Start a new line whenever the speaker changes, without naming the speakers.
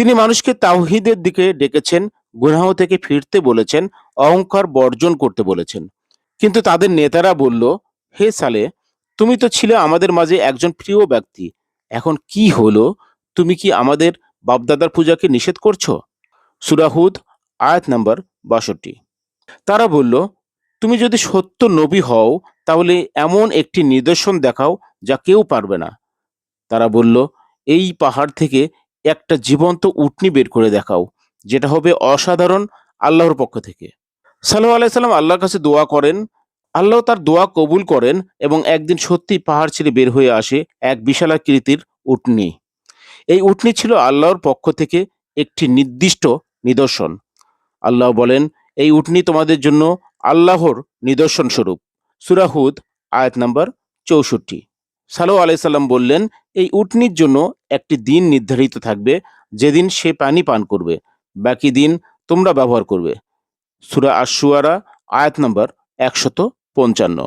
তিনি মানুষকে তাওহিদের দিকে ডেকেছেন, গুনাহ থেকে ফিরতে বলেছেন, অহংকার বর্জন করতে বলেছেন। কিন্তু তাদের নেতারা বলল, হে সালে, তুমি তো ছিলে আমাদের মাঝে একজন প্রিয় ব্যক্তি। এখন কি হলো? তুমি কি আমাদের বাপদাদার পূজাকে নিষেধ করছ? সুরাহুদ আয়াত নাম্বার বাষট্টি। তারা বলল, তুমি যদি সত্য নবী হও, তাহলে এমন একটি নিদর্শন দেখাও যা কেউ পারবে না। তারা বলল, এই পাহাড় থেকে একটা জীবন্ত উটনি বের করে দেখাও, যেটা হবে অসাধারণ আল্লাহর পক্ষ থেকে। সাল্লাহ আলাইসাল্লাম আল্লাহর কাছে দোয়া করেন। আল্লাহ তার দোয়া কবুল করেন এবং একদিন সত্যি পাহাড় ছেড়ে বের হয়ে আসে এক বিশালাকৃতির উটনি। এই উটনি ছিল আল্লাহর পক্ষ থেকে একটি নির্দিষ্ট নিদর্শন। আল্লাহ বলেন, এই উটনি তোমাদের জন্য আল্লাহর নিদর্শন স্বরূপ সুরাহুদ আয়াত নাম্বার চৌষট্টি। সালো আলাইসাল্লাম বললেন এই উটনির জন্য একটি দিন নির্ধারিত থাকবে। যেদিন সে পানি পান করবে, বাকি দিন তোমরা ব্যবহার করবে। সুরা আশুয়ারা আয়াত নম্বর একশত পঞ্চান্ন।